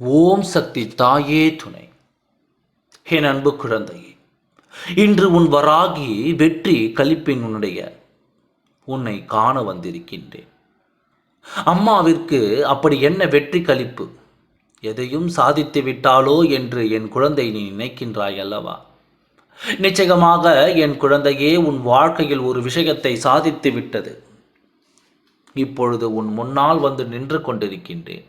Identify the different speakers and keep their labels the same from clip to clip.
Speaker 1: ஓம் சக்தி தாயே துணை. என் அன்பு குழந்தையே இன்று உன் வராகி வெற்றி கழிப்பின் உன்னுடைய உன்னை காண வந்திருக்கின்றேன். அம்மாவிற்கு அப்படி என்ன வெற்றி கழிப்பு? எதையும் சாதித்து விட்டாளோ என்று என் குழந்தை நீ நினைக்கின்றாய் அல்லவா? நிச்சயமாக என் குழந்தையே உன் வாழ்க்கையில் ஒரு விஷயத்தை சாதித்து விட்டது. இப்பொழுது உன் முன்னால் வந்து நின்று கொண்டிருக்கின்றேன்.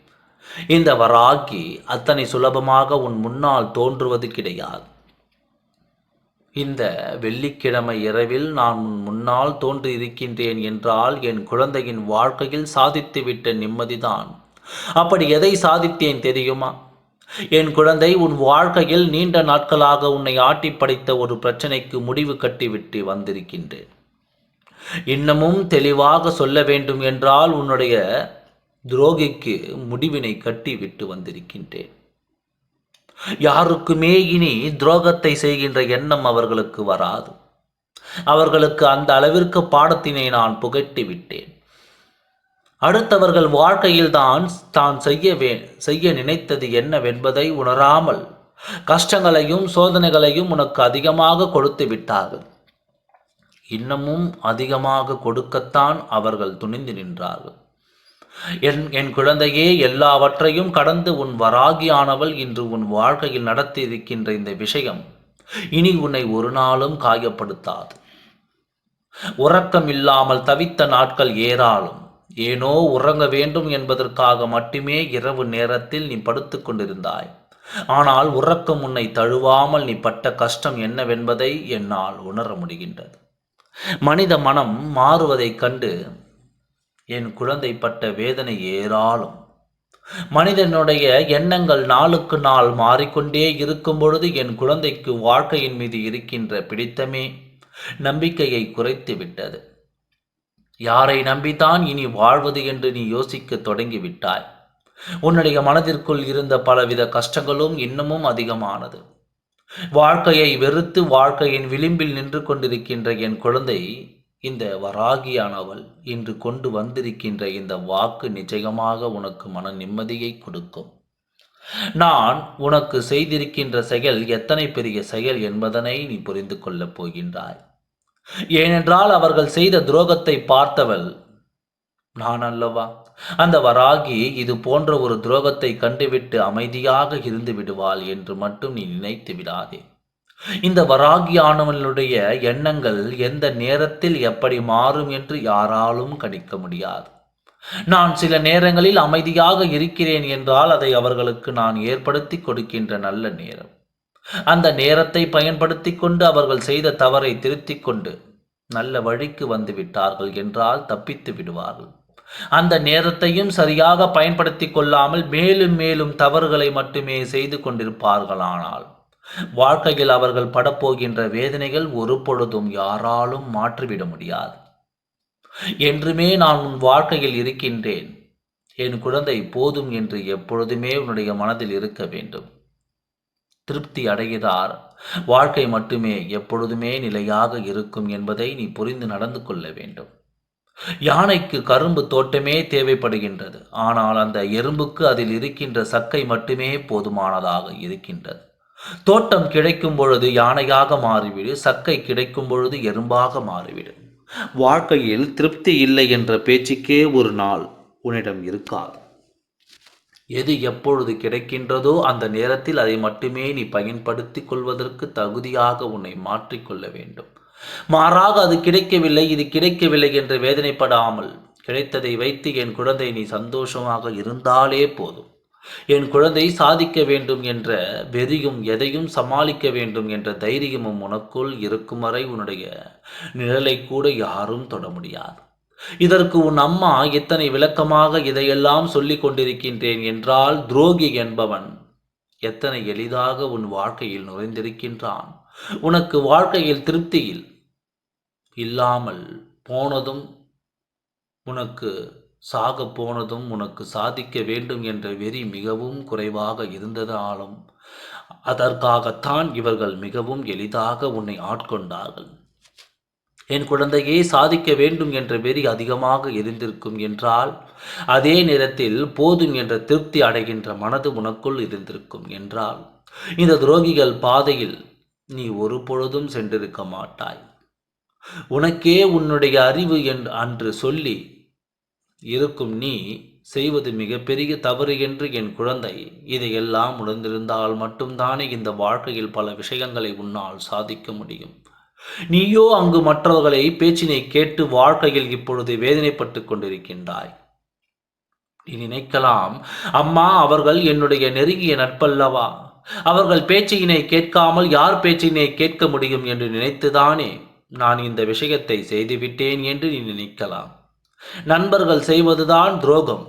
Speaker 1: இந்த வராகி அத்தனை சுலபமாக உன் முன்னால் தோன்றுவது கிடையாது. இந்த வெள்ளிக்கிழமை இரவில் நான் உன் முன்னால் தோன்றியிருக்கின்றேன் என்றால் என் குழந்தையின் வாழ்க்கையில் சாதித்துவிட்ட நிம்மதிதான். அப்படி எதை சாதித்தேன் தெரியுமா? என் குழந்தை உன் வாழ்க்கையில் நீண்ட நாட்களாக உன்னை ஆட்டி படைத்த ஒரு பிரச்சனைக்கு முடிவு கட்டிவிட்டு வந்திருக்கின்றேன். இன்னமும் தெளிவாக சொல்ல வேண்டும் என்றால் உன்னுடைய துரோகிக்கு முடிவினை கட்டி விட்டு வந்திருக்கின்றேன். யாருக்குமே இனி துரோகத்தை செய்கின்ற எண்ணம் அவர்களுக்கு வராது. அவர்களுக்கு அந்த அளவிற்கு பாடத்தினை நான் புகட்டி விட்டேன். அடுத்தவர்கள் வாழ்க்கையில் தான் தான் செய்ய வே செய்ய நினைத்தது என்னவென்பதை உணராமல் கஷ்டங்களையும் சோதனைகளையும் உனக்கு அதிகமாக கொடுத்து விட்டார்கள். இன்னமும் அதிகமாக கொடுக்கத்தான் அவர்கள் துணிந்து நின்றார்கள். என் என் குழந்தையே எல்லாவற்றையும் கடந்து உன் வராகியானவள் இன்று உன் வாழ்க்கையில் நடத்தி இருக்கின்ற இந்த விஷயம் இனி உன்னை ஒரு நாளும் காயப்படுத்தாது. உறக்கம் இல்லாமல் தவித்த நாட்கள் ஏராளம். ஏனோ உறங்க வேண்டும் என்பதற்காக மட்டுமே இரவு நேரத்தில் நீ படுத்துக் கொண்டிருந்தாய். ஆனால் உறக்கம் உன்னை தழுவாமல் நீ பட்ட கஷ்டம் என்னவென்பதை என்னால் உணர முடிகின்றது. மனித மனம் மாறுவதைக் கண்டு என் குழந்தை பட்ட வேதனை ஏராளம். மனிதனுடைய எண்ணங்கள் நாளுக்கு நாள் மாறிக்கொண்டே இருக்கும் பொழுது என் குழந்தைக்கு வாழ்க்கையின் மீது இருக்கின்ற பிடித்தமே நம்பிக்கையை குறைத்து விட்டது. யாரை நம்பித்தான் இனி வாழ்வது என்று நீ யோசிக்க தொடங்கிவிட்டாய். உன்னுடைய மனதிற்குள் இருந்த பலவித கஷ்டங்களும் இன்னமும் அதிகமானது. வாழ்க்கையை வெறுத்து வாழ்க்கையின் விளிம்பில் நின்று கொண்டிருக்கின்ற என் குழந்தை இந்த வராகியானவள் இன்று கொண்டு வந்திருக்கின்ற இந்த வாக்கு நிச்சயமாக உனக்கு மன நிம்மதியை கொடுக்கும். நான் உனக்கு செய்திருக்கின்ற செயல் எத்தனை பெரிய செயல் என்பதனை நீ புரிந்து கொள்ளப் போகின்றாய். ஏனென்றால் அவர்கள் செய்த துரோகத்தை பார்த்தவள் நான் அல்லவா? அந்த வராகி இது போன்ற ஒரு துரோகத்தை கண்டுவிட்டு அமைதியாக இருந்து விடுவாள் என்று மட்டும் நீ நினைத்து விடாதே. இந்த வராகியானவனுடைய எண்ணங்கள் எந்த நேரத்தில் எப்படி மாறும் என்று யாராலும் கணிக்க முடியாது. நான் சில நேரங்களில் அமைதியாக இருக்கிறேன் என்றால் அதை அவர்களுக்கு நான் ஏற்படுத்தி கொடுக்கின்ற நல்ல நேரம். அந்த நேரத்தை பயன்படுத்தி கொண்டு அவர்கள் செய்த தவறை திருத்திக் கொண்டு நல்ல வழிக்கு வந்து விட்டார்கள் என்றால் தப்பித்து விடுவார்கள். அந்த நேரத்தையும் சரியாக பயன்படுத்தி கொள்ளாமல் மேலும் மேலும் தவறுகளை மட்டுமே செய்து கொண்டிருப்பார்களானால் வாழ்க்கையில் அவர்கள் படப்போகின்ற வேதனைகள் ஒரு பொழுதும் யாராலும் மாற்றிவிட முடியாது. என்றுமே நான் உன் வாழ்க்கையில் இருக்கின்றேன். என் குழந்தை போதும் என்று எப்பொழுதுமே உன்னுடைய மனதில் இருக்க வேண்டும். திருப்தி அடைகிறார். வாழ்க்கை மட்டுமே எப்பொழுதுமே நிலையாக இருக்கும் என்பதை நீ புரிந்து நடந்து கொள்ள வேண்டும். யானைக்கு கரும்பு தோட்டமே தேவைப்படுகின்றது. ஆனால் அந்த எறும்புக்கு அதில் இருக்கின்ற சக்கை மட்டுமே போதுமானதாக இருக்கின்றது. தோட்டம் கிடைக்கும் பொழுது யானையாக மாறிவிடு சக்கை கிடைக்கும் பொழுது எறும்பாக மாறிவிடு. வாழ்க்கையில் திருப்தி இல்லை என்ற பேச்சுக்கே ஒரு நாள் உன்னிடம் இருக்காது. எது எப்பொழுது கிடைக்கின்றதோ அந்த நேரத்தில் அதை மட்டுமே நீ பயன்படுத்தி கொள்வதற்கு தகுதியாக உன்னை மாற்றிக்கொள்ள வேண்டும். மாறாக அது கிடைக்கவில்லை இது கிடைக்கவில்லை என்று வேதனைப்படாமல் கிடைத்ததை வைத்து என் குழந்தை நீ சந்தோஷமாக இருந்தாலே போதும். என் குழந்தை சாதிக்க வேண்டும் என்ற வெறியும் எதையும் சமாளிக்க வேண்டும் என்ற தைரியமும் உனக்குள் இருக்கும் வரை உன்னுடைய நிழலை கூட யாரும் தொட முடியாது. இதற்கு உன் அம்மா எத்தனை விளக்கமாக இதையெல்லாம் சொல்லிக் கொண்டிருக்கின்றேன் என்றால் துரோகி என்பவன் எத்தனை எளிதாக உன் வாழ்க்கையில் நுழைந்திருக்கின்றான். உனக்கு வாழ்க்கையில் திருப்தியில் இல்லாமல் போனதும் உனக்கு சாக போனதும் உனக்கு சாதிக்க வேண்டும் என்ற வெறி மிகவும் குறைவாக இருந்ததாலும் அதற்காகத்தான் இவர்கள் மிகவும் எளிதாக உன்னை ஆட்கொண்டார்கள். என் குழந்தையே சாதிக்க வேண்டும் என்ற வெறி அதிகமாக இருந்திருக்கும் என்றால் அதே நேரத்தில் போதும் என்ற திருப்தி அடைகின்ற மனது உனக்குள் இருந்திருக்கும் என்றால் இந்த துரோகிகள் பாதையில் நீ ஒரு பொழுதும் சென்றிருக்க மாட்டாய். உனக்கே உன்னுடைய அறிவு என்று அன்று சொல்லி இருக்கும் நீ செய்வது மிகப்பெரிய தவறு என்று என் குழந்தை. இதையெல்லாம் உணர்ந்திருந்தால் மட்டும்தானே இந்த வாழ்க்கையில் பல விஷயங்களை உன்னால் சாதிக்க முடியும். நீயோ அங்கு மற்றவர்களை பேச்சினை கேட்டு வாழ்க்கையில் இப்பொழுது வேதனைப்பட்டு கொண்டிருக்கின்றாய். நீ நினைக்கலாம் அம்மா அவர்கள் என்னுடைய நெருங்கிய நட்பல்லவா? அவர்கள் பேச்சினை கேட்காமல் யார் பேச்சினை கேட்க முடியும் என்று நினைத்துதானே நான் இந்த விஷயத்தை செய்துவிட்டேன் என்று நீ நினைக்கலாம். நண்பர்கள் செய்வதுதான் துரோகம்.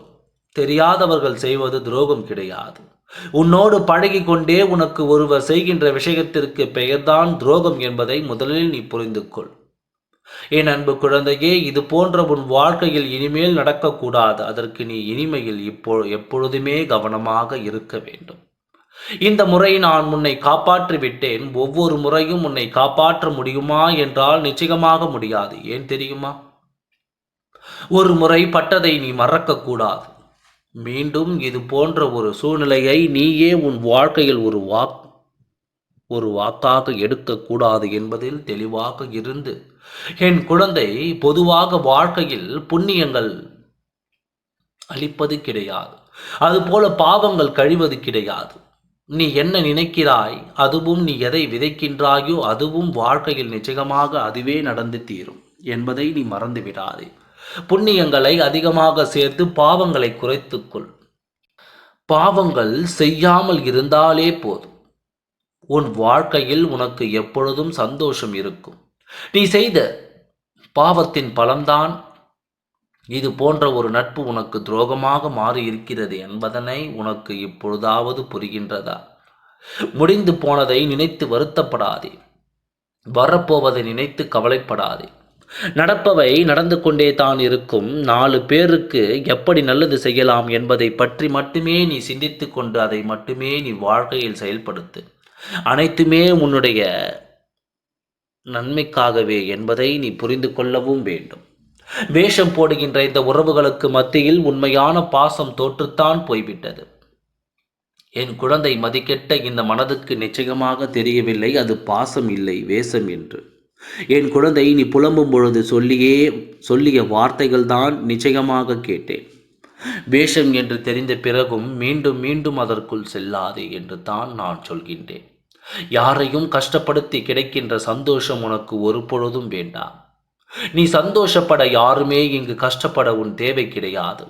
Speaker 1: தெரியாதவர்கள் செய்வது துரோகம் கிடையாது. உன்னோடு பழகி கொண்டே உனக்கு ஒருவர் செய்கின்ற விஷயத்திற்கு பெயர்தான் துரோகம் என்பதை முதலில் நீ புரிந்து கொள் என் அன்பு குழந்தையே இது போன்ற உன் வாழ்க்கையில் இனிமேல் நடக்கக்கூடாது. அதற்கு நீ இனிமையில் இப்போ எப்பொழுதுமே கவனமாக இருக்க வேண்டும். இந்த முறை நான் உன்னை காப்பாற்றி விட்டேன். ஒவ்வொரு முறையும் உன்னை காப்பாற்ற முடியுமா? என்றால் நிச்சயமாக முடியாது. ஏன் தெரியுமா? ஒரு முறை பட்டதை நீ மறக்கக்கூடாது. மீண்டும் இது போன்ற ஒரு சூழ்நிலையை நீயே உன் வாழ்க்கையில் ஒரு வாக் ஒரு வாக்காக எடுக்கக்கூடாது என்பதில் தெளிவாக இருந்து என் குழந்தை பொதுவாக வாழ்க்கையில் புண்ணியங்கள் அளிப்பது கிடையாது. அதுபோல பாவங்கள் கழிவது கிடையாது. நீ என்ன நினைக்கிறாய்? அதுவும் நீ எதை விதைக்கின்றாயோ அதுவும் வாழ்க்கையில் நிச்சயமாக அதுவே நடந்து தீரும் என்பதை நீ மறந்து விடாதே புண்ணியங்களை அதிகமாக சேர்த்து பாவங்களை குறைத்துக்கொள். பாவங்கள் செய்யாமல் இருந்தாலே போதும். உன் வாழ்க்கையில் உனக்கு எப்பொழுதும் சந்தோஷம் இருக்கும். நீ செய்த பாவத்தின் பலம்தான். இது போன்ற ஒரு நட்பு உனக்கு துரோகமாக மாறி இருக்கிறது என்பதனை உனக்கு இப்பொழுதாவது புரிகின்றதா? முடிந்து போனதை நினைத்து வருத்தப்படாதே. வரப்போவதை நினைத்து கவலைப்படாதே. நடப்பவை நடந்து கொண்டே தான் இருக்கும். நாலு பேருக்கு எப்படி நல்லது செய்யலாம் என்பதை பற்றி மட்டுமே நீ சிந்தித்து கொண்டு அதை மட்டுமே நீ வாழ்க்கையில் செயல்படுத்து. அனைத்துமே உன்னுடைய நன்மைக்காகவே என்பதை நீ புரிந்து கொள்ளவும் வேண்டும். வேஷம் போடுகின்ற இந்த உறவுகளுக்கு மத்தியில் உண்மையான பாசம் தோற்றுத்தான் போய்விட்டது. என் குழந்தை மதிக்கெட்ட இந்த மனதுக்கு நிச்சயமாக தெரியவில்லை. அது பாசம் இல்லை வேஷம் என்று. என் குழந்தை நீ புலம்பும் பொழுது சொல்லியே சொல்லிய வார்த்தைகள் தான் நிச்சயமாக கேட்டேன். வேஷம் என்று தெரிந்த பிறகும் மீண்டும் மீண்டும் அதற்குள் செல்லாதே என்று தான் நான் சொல்கின்றேன். யாரையும் கஷ்டப்படுத்தி கிடைக்கின்ற சந்தோஷம் உனக்கு ஒரு பொழுதும் வேண்டாம். நீ சந்தோஷப்பட யாருமே இங்கு கஷ்டப்பட உன் தேவை கிடையாது.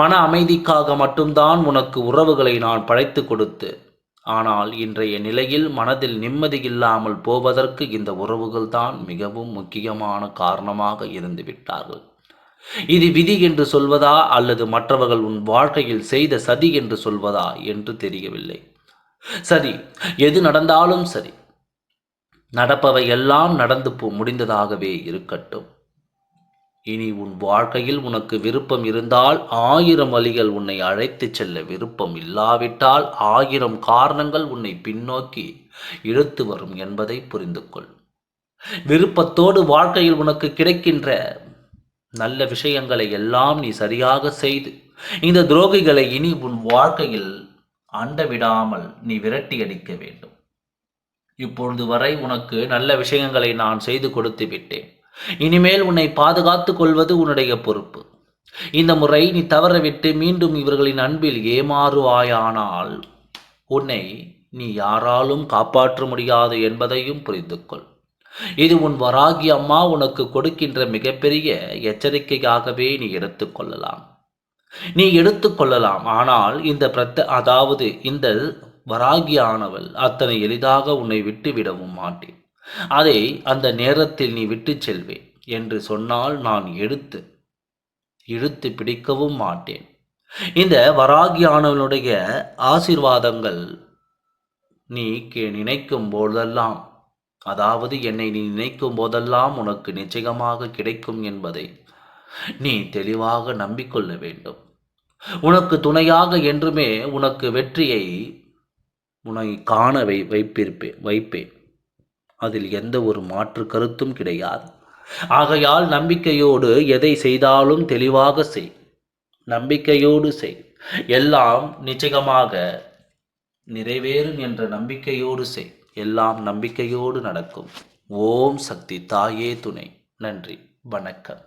Speaker 1: மன அமைதிக்காக மட்டும்தான் உனக்கு உறவுகளை நான் படைத்து கொடுத்து ஆனால் இன்றைய நிலையில் மனதில் நிம்மதி இல்லாமல் போவதற்கு இந்த உறவுகள் தான் மிகவும் முக்கியமான காரணமாக இருந்து விட்டார்கள். இது விதி என்று சொல்வதா அல்லது மற்றவர்கள் உன் வாழ்க்கையில் செய்த சதி என்று சொல்வதா என்று தெரியவில்லை. சரி எது நடந்தாலும் சரி. நடப்பவை எல்லாம் நடந்து போ முடிந்ததாகவே இருக்கட்டும். இனி உன் வாழ்க்கையில் உனக்கு விருப்பம் இருந்தால் ஆயிரம் வழிகள் உன்னை அழைத்துச் செல்ல விருப்பம் இல்லாவிட்டால் ஆயிரம் காரணங்கள் உன்னை பின்னோக்கி இழுத்து வரும் என்பதை புரிந்து கொள் விருப்பத்தோடு வாழ்க்கையில் உனக்கு கிடைக்கின்ற நல்ல விஷயங்களை எல்லாம் நீ சரியாக செய்து இந்த துரோகிகளை இனி உன் வாழ்க்கையில் அண்ட விடாமல் நீ விரட்டி அடிக்க வேண்டும். இப்பொழுது வரை உனக்கு நல்ல விஷயங்களை நான் செய்து கொடுத்து விட்டேன். இனிமேல் உன்னை பாதுகாத்துக் கொள்வது உன்னுடைய பொறுப்பு. இந்த முறை நீ தவறவிட்டு மீண்டும் இவர்களின் அன்பில் ஏமாறுவாயானால் உன்னை நீ யாராலும் காப்பாற்ற முடியாது என்பதையும் புரிந்து கொள் இது உன் வராகி அம்மா உனக்கு கொடுக்கின்ற மிகப்பெரிய எச்சரிக்கையாகவே நீ எடுத்துக்கொள்ளலாம் நீ எடுத்துக்கொள்ளலாம் ஆனால் இந்த பிரத்த அதாவது இந்த வராகியானவள் அத்தனை எளிதாக உன்னை விட்டு விடவும் மாட்டேன். அதை அந்த நேரத்தில் நீ விட்டு செல்வேன் என்று சொன்னால் நான் எடுத்து இழுத்து பிடிக்கவும் மாட்டேன். இந்த வராகியானவனுடைய ஆசீர்வாதங்கள் நீ கே நினைக்கும் போதெல்லாம் அதாவது என்னை நீ நினைக்கும் போதெல்லாம் உனக்கு நிச்சயமாக கிடைக்கும் என்பதை நீ தெளிவாக நம்பிக்கொள்ள வேண்டும். உனக்கு துணையாக என்றுமே உனக்கு வெற்றியை உன்னை காண வை வைப்பிருப்பேன் வைப்பேன். அதில் எந்த ஒரு மாற்று கருத்தும் கிடையாது. ஆகையால் நம்பிக்கையோடு எதை செய்தாலும் தெளிவாக செய். நம்பிக்கையோடு செய். எல்லாம் நிச்சயமாக நிறைவேறும் என்ற நம்பிக்கையோடு செய். எல்லாம் நம்பிக்கையோடு நடக்கும். ஓம் சக்தி தாயே துணை. நன்றி. வணக்கம்.